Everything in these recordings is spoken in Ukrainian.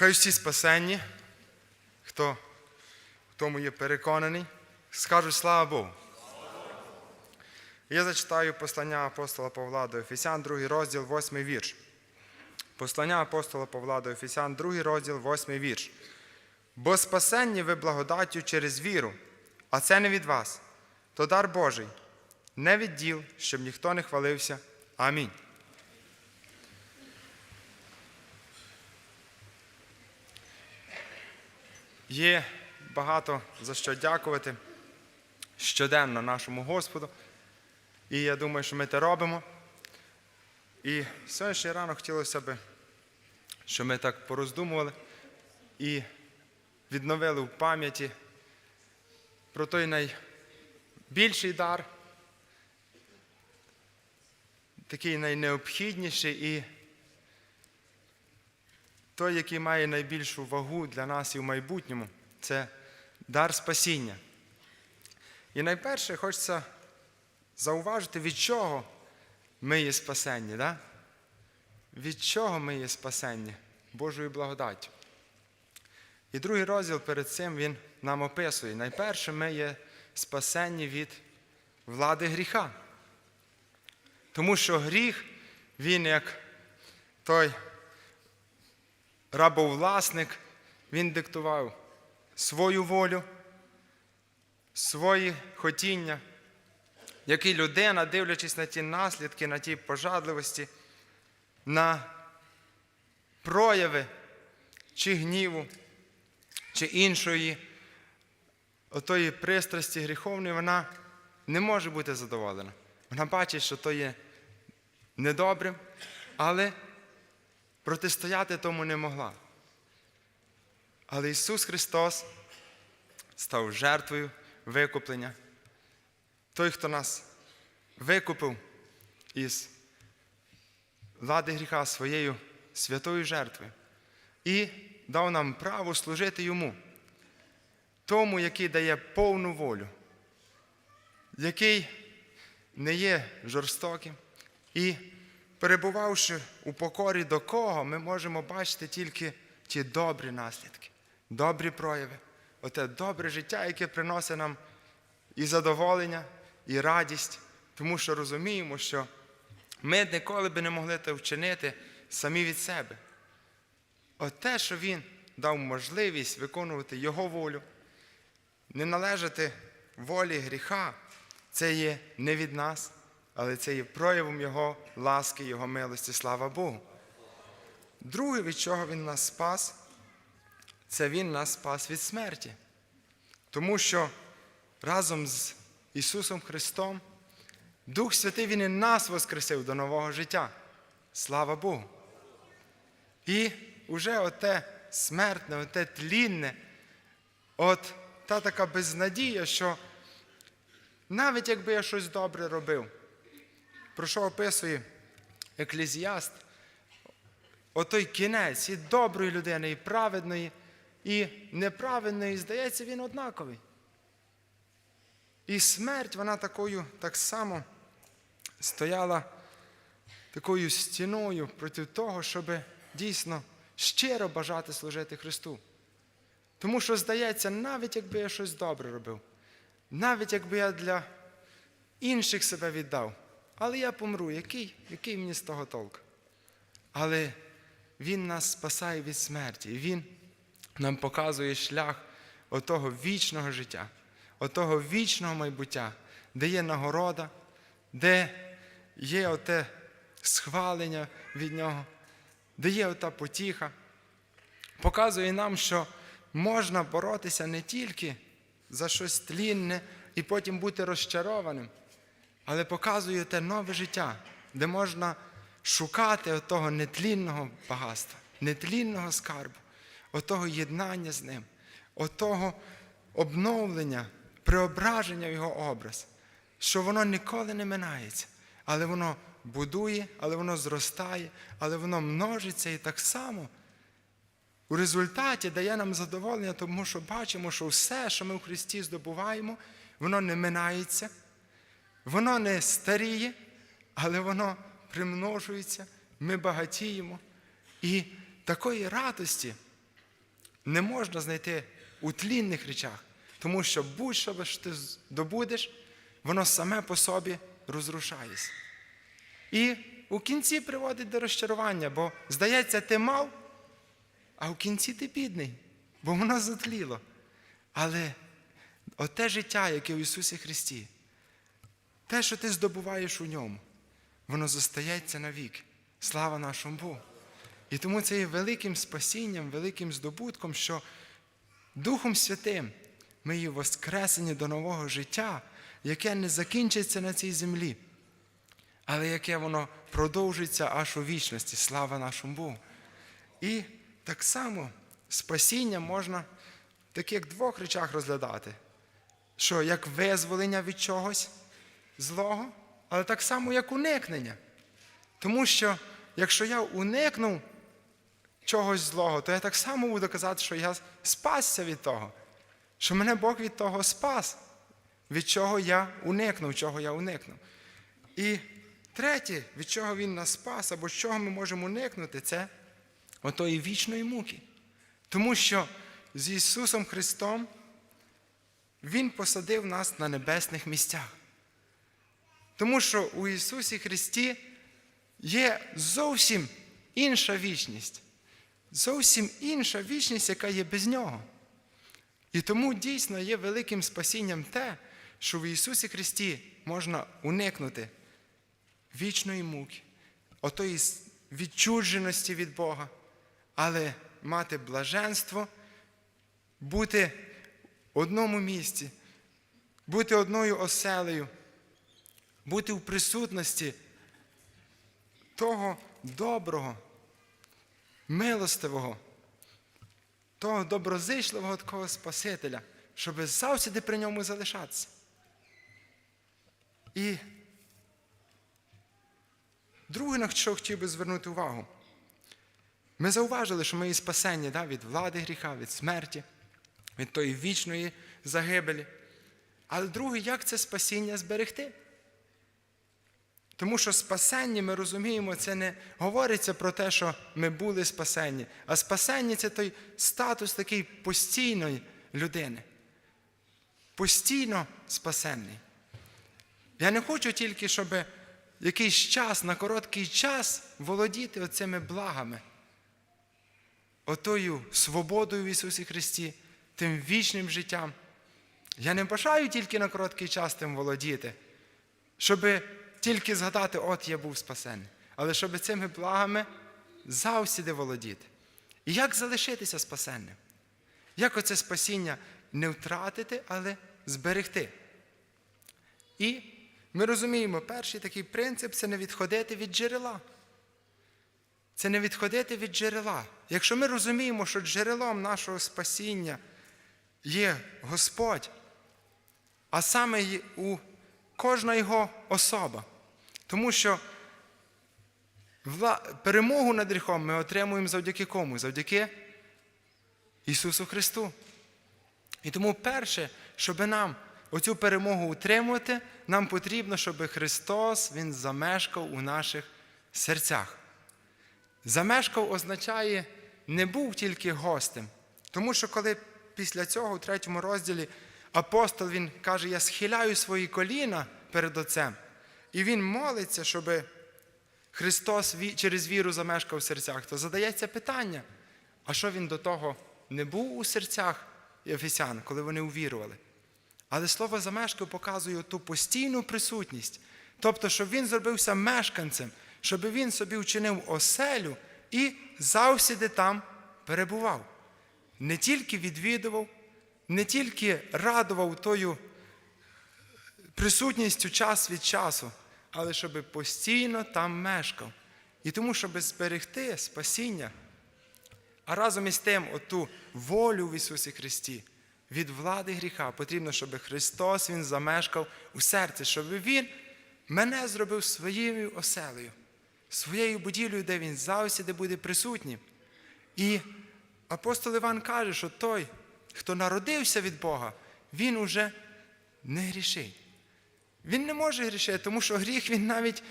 Хай всі спасенні, хто в тому є переконаний, скажуть слава Богу. Я зачитаю послання апостола Павла до Ефесян, 2 розділ, 8 вірш. Послання апостола Павла до Ефесян, 2 розділ, 8 вірш. Бо спасенні ви благодаттю через віру, а це не від вас, то дар Божий, не від діл, щоб ніхто не хвалився. Амінь. Є багато за що дякувати щоденно нашому Господу. І я думаю, що ми це робимо. І сьогоднішній ранок хотілося б, щоб ми так пороздумували і відновили в пам'яті про той найбільший дар, такий найнеобхідніший і той, який має найбільшу вагу для нас і в майбутньому, це дар спасіння. І найперше хочеться зауважити, від чого ми є спасенні. Да? Від чого ми є спасенні? Божою благодаттю. І другий розділ перед цим він нам описує. Найперше ми є спасенні від влади гріха. Тому що гріх, він як той рабовласник, він диктував свою волю, свої хотіння, який людина, дивлячись на ті наслідки, на ті пожадливості, на прояви чи гніву, чи іншої отої пристрасті гріховної, вона не може бути задоволена. Вона бачить, що то є недобрим, але протистояти тому не могла. Але Ісус Христос став жертвою викуплення. Той, хто нас викупив із влади гріха своєю святою жертвою і дав нам право служити Йому, тому, який дає повну волю, який не є жорстоким. І перебувавши у покорі до кого, ми можемо бачити тільки ті добрі наслідки, добрі прояви, оте добре життя, яке приносить нам і задоволення, і радість, тому що розуміємо, що ми ніколи би не могли це вчинити самі від себе. От те, що Він дав можливість виконувати Його волю, не належати волі гріха, це є не від нас, але це є проявом Його ласки, Його милості, слава Богу. Друге, від чого Він нас спас, це Він нас спас від смерті. Тому що разом з Ісусом Христом Дух Святий Він і нас воскресив до нового життя. Слава Богу. І уже оте смертне, оте тлінне, от та така безнадія, що навіть якби я щось добре робив, про що описує еклезіаст, отой кінець і доброї людини, і праведної, і неправедної, здається, він однаковий. І смерть, вона такою так само стояла такою стіною проти того, щоб дійсно щиро бажати служити Христу. Тому що, здається, навіть якби я щось добре робив, навіть якби я для інших себе віддав, але я помру, який, який мені з того толк? Але Він нас спасає від смерті, Він нам показує шлях отого вічного життя, отого вічного майбуття, де є нагорода, де є оте схвалення від Нього, де є ота потіха. Показує нам, що можна боротися не тільки за щось тлінне і потім бути розчарованим, але показує те нове життя, де можна шукати того нетлінного багатства, нетлінного скарбу, отого єднання з ним, отого обновлення, преображення в його образ, що воно ніколи не минається, але воно будує, але воно зростає, але воно множиться і так само. У результаті дає нам задоволення, тому що бачимо, що все, що ми в Христі здобуваємо, воно не минається, воно не старіє, але воно примножується, ми багатіємо. І такої радості не можна знайти у тлінних речах, тому що будь-що що ти здобудеш, воно саме по собі розрушається. І у кінці приводить до розчарування, бо, здається, ти мав, а в кінці ти бідний, бо воно затліло. Але оте життя, яке в Ісусі Христі, те, що ти здобуваєш у ньому, воно зостається навік. Слава нашому Богу. І тому це є великим спасінням, великим здобутком, що Духом Святим ми є воскресені до нового життя, яке не закінчиться на цій землі, але яке воно продовжується аж у вічності. Слава нашому Богу. І так само спасіння можна в таких двох речах розглядати: що як визволення від чогось злого, але так само, як уникнення. Тому що якщо я уникнув чогось злого, то я так само буду казати, що я спасся від того, що мене Бог від того спас, від чого я уникнув, чого я уникнув. І третє, від чого Він нас спас, або з чого ми можемо уникнути, це отої вічної муки. Тому що з Ісусом Христом Він посадив нас на небесних місцях. Тому що у Ісусі Христі є зовсім інша вічність. Зовсім інша вічність, яка є без нього. І тому дійсно є великим спасінням те, що в Ісусі Христі можна уникнути вічної муки, отої відчудженості від Бога, але мати блаженство, бути в одному місці, бути одною оселею, бути в присутності того доброго, милостивого, того доброзичливого такого Спасителя, щоб завжди при ньому залишатися. І друге, на що хотів би звернути увагу. Ми зауважили, що ми є спасені да, від влади гріха, від смерті, від тої вічної загибелі. Але друге, як це спасіння зберегти? Тому що спасенні, ми розуміємо, це не говориться про те, що ми були спасенні, а спасенні це той статус такий постійної людини. Постійно спасенний. Я не хочу тільки, щоб якийсь час, на короткий час володіти оцими благами, отою свободою в Ісусі Христі, тим вічним життям. Я не бажаю тільки на короткий час тим володіти, щоби тільки згадати, от я був спасений, але щоб цими благами завсіди володіти. І як залишитися спасенним? Як оце спасіння не втратити, але зберегти? І ми розуміємо, перший такий принцип це не відходити від джерела. Це не відходити від джерела. Якщо ми розуміємо, що джерелом нашого спасіння є Господь, а саме у кожна його особа. Тому що перемогу над гріхом ми отримуємо завдяки кому? Завдяки Ісусу Христу. І тому перше, щоб нам оцю перемогу утримувати, нам потрібно, щоб Христос Він замешкав у наших серцях. Замешкав означає не був тільки гостем. Тому що коли після цього, у третьому розділі, апостол він каже, я схиляю свої коліна перед Отцем. І він молиться, щоб Христос через віру замешкав в серцях, то задається питання, а що він до того не був у серцях ефесян, коли вони увірували? Але слово замешкав показує ту постійну присутність. Тобто, щоб він зробився мешканцем, щоб він собі вчинив оселю і завсіди там перебував. Не тільки відвідував, не тільки радував тою присутністю час від часу, але щоб постійно там мешкав. І тому, щоб зберегти спасіння, а разом із тим, оту волю в Ісусі Христі від влади гріха, потрібно, щоб Христос Він замешкав у серці, щоб Він мене зробив своєю оселею, своєю будівлею, де Він завжди буде присутнім. І апостол Іван каже, що той, хто народився від Бога, він уже не грішить. Він не може грішити, тому що гріх він навіть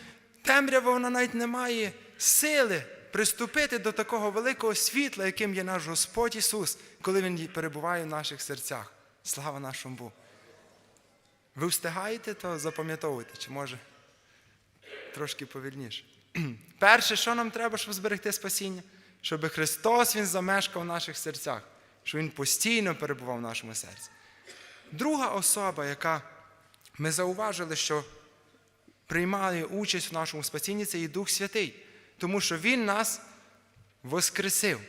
темрява, вона навіть не має сили приступити до такого великого світла, яким є наш Господь Ісус, коли Він перебуває в наших серцях. Слава нашому Богу. Ви встигаєте то запам'ятовувати, чи може трошки повільніше. Перше, що нам треба, щоб зберегти спасіння? Щоб Христос Він замешкав в наших серцях, щоб Він постійно перебував в нашому серці. Друга особа, яка ми зауважили, що приймає участь в нашому спасінні, це і Дух Святий, тому що Він нас воскресив.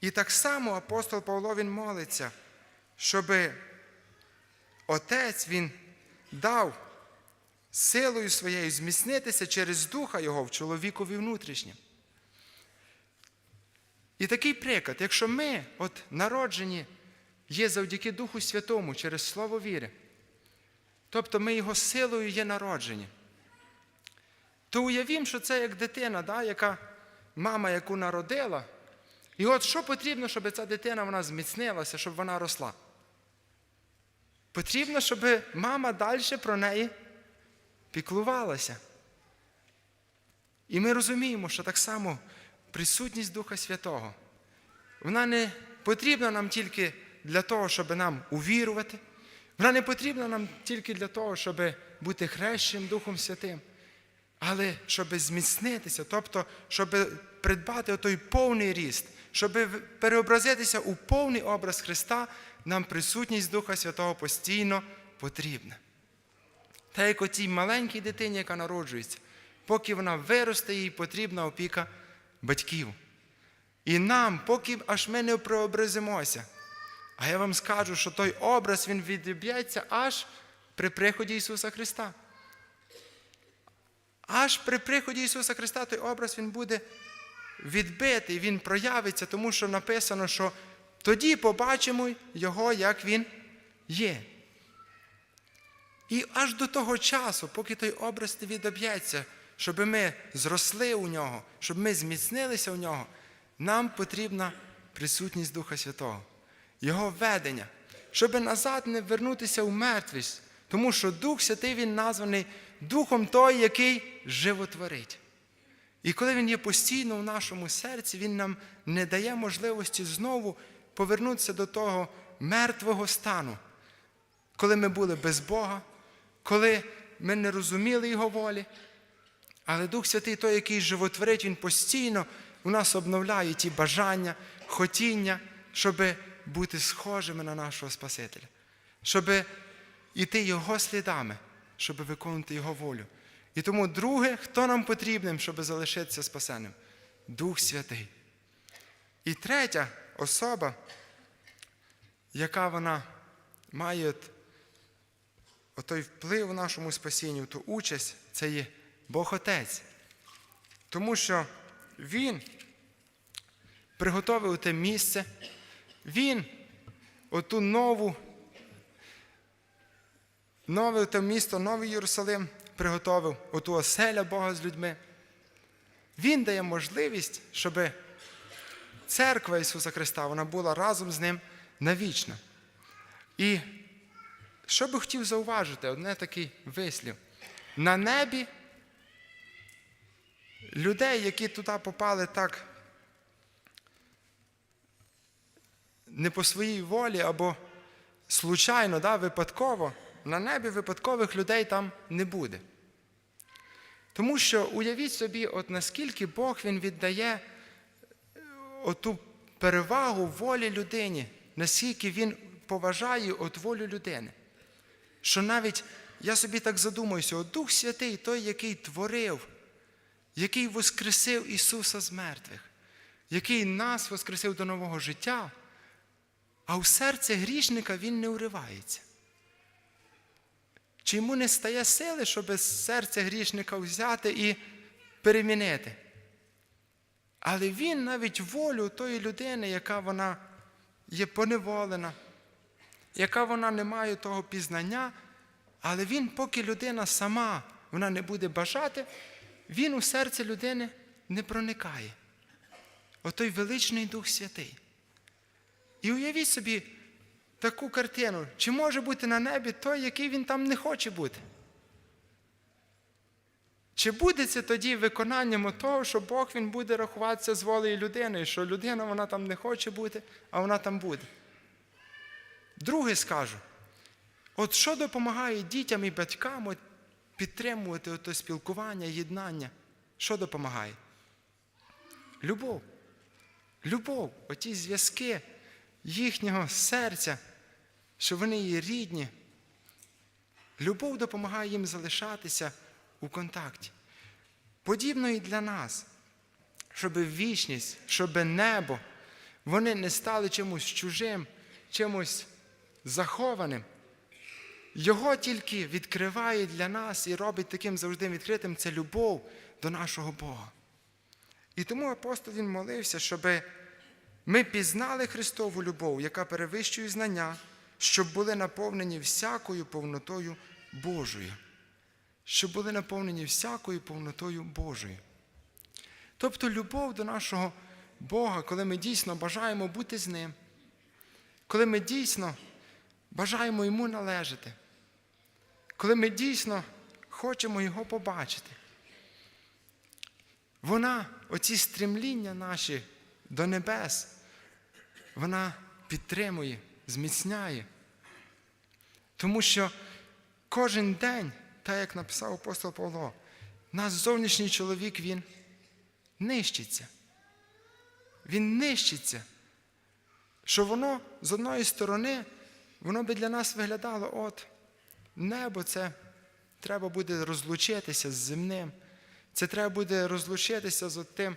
І так само апостол Павло він молиться, щоб Отець Він дав силою своєю зміцнитися через Духа Його в чоловікові внутрішнім. І такий приклад, якщо ми, от народжені, є завдяки Духу Святому через Слово віри, тобто ми Його силою є народжені, то уявімо, що це як дитина, да, яка мама, яку народила, і от що потрібно, щоб ця дитина вона зміцнилася, щоб вона росла? Потрібно, щоб мама далі про неї піклувалася. І ми розуміємо, що так само присутність Духа Святого, вона не потрібна нам тільки для того, щоб нам увірувати. Вона не потрібна нам тільки для того, щоб бути хрещеним Духом Святим, але щоб зміцнитися, тобто, щоб придбати той повний ріст, щоб переобразитися у повний образ Христа, нам присутність Духа Святого постійно потрібна. Та як отій маленькій дитині, яка народжується, поки вона виросте, їй потрібна опіка батьків. І нам, поки аж ми не преобразимося. А я вам скажу, що той образ він відіб'ється аж при приході Ісуса Христа. Аж при приході Ісуса Христа той образ він буде відбитий, він проявиться, тому що написано, що тоді побачимо Його, як Він є. І аж до того часу, поки той образ не відоб'ється, щоб ми зросли у нього, щоб ми зміцнилися у нього, нам потрібна присутність Духа Святого, Його ведення, щоб назад не вернутися у мертвість, тому що Дух Святий Він названий Духом той, який животворить. І коли Він є постійно в нашому серці, Він нам не дає можливості знову повернутися до того мертвого стану, коли ми були без Бога, коли ми не розуміли Його волі. Але Дух Святий, той, який животворить, Він постійно у нас обновляє ті бажання, хотіння, щоб бути схожими на нашого Спасителя, щоб іти Його слідами, щоб виконувати Його волю. І тому, друге, хто нам потрібним, щоб залишитися спасенним? Дух Святий. І третя особа, яка вона має от, отой вплив у нашому спасінні, ту участь, це є Бог Отець. Тому що Він приготовив те місце, Він оту нову, нове те місто, новий Єрусалим приготовив, оту оселя Бога з людьми. Він дає можливість, щоб церква Ісуса Христа вона була разом з Ним навічно. І що би хотів зауважити, одне такий вислів. На небі людей, які туди попали так не по своїй волі або случайно, да, випадково, на небі випадкових людей там не буде. Тому що уявіть собі, от наскільки Бог Він віддає оту перевагу волі людині, наскільки Він поважає от волю людини. Що навіть я собі так задумуюся, от Дух Святий, той, який творив, який воскресив Ісуса з мертвих, який нас воскресив до нового життя, а в серце грішника Він не уривається. Чи йому не стає сили, щоб з серця грішника взяти і перемінити? Але він навіть волю тої людини, яка вона є поневолена, яка вона не має того пізнання, але він, поки людина сама вона не буде бажати, він у серце людини не проникає. Отой величний Дух Святий. І уявіть собі таку картину, чи може бути на небі той, який він там не хоче бути? Чи буде це тоді виконанням того, що Бог він буде рахуватися з волею людини, що людина вона там не хоче бути, а вона там буде? Друге скажу: от що допомагає дітям і батькам от підтримувати ото спілкування, єднання? Що допомагає? Любов. Любов, оті зв'язки їхнього серця, що вони є рідні. Любов допомагає їм залишатися у контакті. Подібно і для нас, щоб вічність, щоб небо, вони не стали чимось чужим, чимось захованим. Його тільки відкриває для нас і робить таким завжди відкритим це любов до нашого Бога. І тому апостол він молився, щоб ми пізнали Христову любов, яка перевищує знання, щоб були наповнені всякою повнотою Божою. Щоб були наповнені всякою повнотою Божою. Тобто любов до нашого Бога, коли ми дійсно бажаємо бути з Ним, коли ми дійсно бажаємо Йому належати, коли ми дійсно хочемо Його побачити. Вона, оці стремління наші до небес, вона підтримує, зміцняє. Тому що кожен день, так як написав апостол Павло, наш зовнішній чоловік, він нищиться. Він нищиться. Що воно з одної сторони, воно би для нас виглядало, от, небо це треба буде розлучитися з земним. Це треба буде розлучитися з тим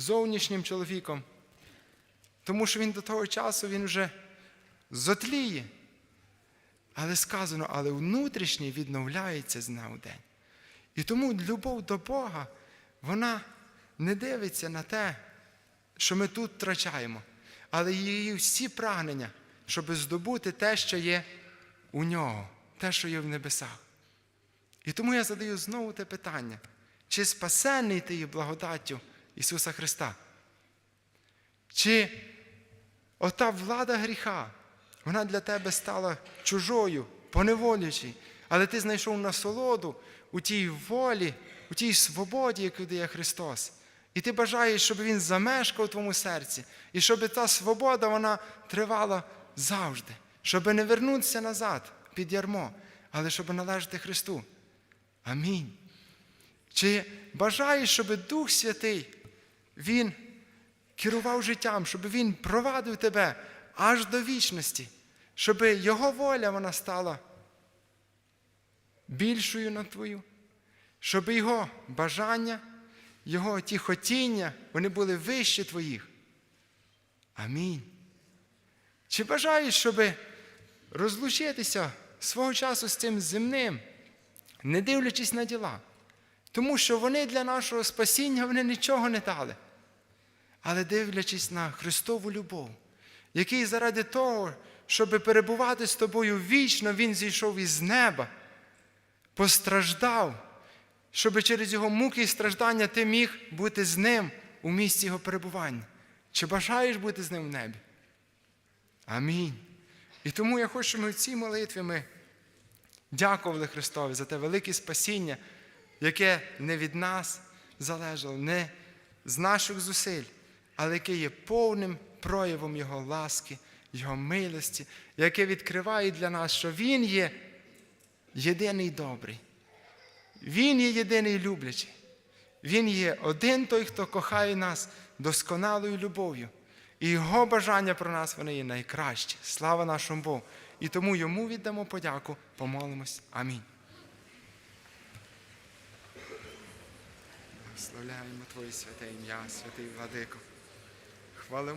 зовнішнім чоловіком. Тому що він до того часу він вже зотліє. Але сказано, але внутрішній відновляється з дня у день. І тому любов до Бога, вона не дивиться на те, що ми тут втрачаємо, але її всі прагнення, щоб здобути те, що є у нього, те, що є в небесах. І тому я задаю знову те питання: чи спасенний ти є благодаттю Ісуса Христа? Чи ота влада гріха, вона для тебе стала чужою, поневолюючою, але ти знайшов насолоду у тій волі, у тій свободі, яку дає Христос. І ти бажаєш, щоб Він замешкав у твоєму серці, і щоб та свобода вона тривала завжди, щоб не вернутися назад під ярмо, але щоб належати Христу. Амінь. Чи бажаєш, щоб Дух Святий, Він керував життям, щоб Він провадив тебе аж до вічності, щоб Його воля вона стала більшою на твою, щоб Його бажання, Його ті хотіння, вони були вищі твоїх. Амінь. Чи бажаєш, щоб розлучитися свого часу з цим земним? не дивлячись на діла. Тому що вони для нашого спасіння вони нічого не дали. Але дивлячись на Христову любов, який заради того, щоб перебувати з тобою вічно, Він зійшов із неба, постраждав, щоб через його муки і страждання ти міг бути з ним у місці його перебування. Чи бажаєш бути з ним в небі? Амінь. І тому я хочу, щоб ми в цій молитві ми дякували Христові за те велике спасіння, яке не від нас залежало, не з наших зусиль, але яке є повним проявом Його ласки, Його милості, яке відкриває для нас, що Він є єдиний добрий. Він є єдиний люблячий. Він є один той, хто кохає нас досконалою любов'ю. І Його бажання про нас вони є найкраще. Слава нашому Богу. І тому йому віддамо подяку, помолимось. Амінь. Славляємо Твоє святе ім'я, святий владико. Valeu.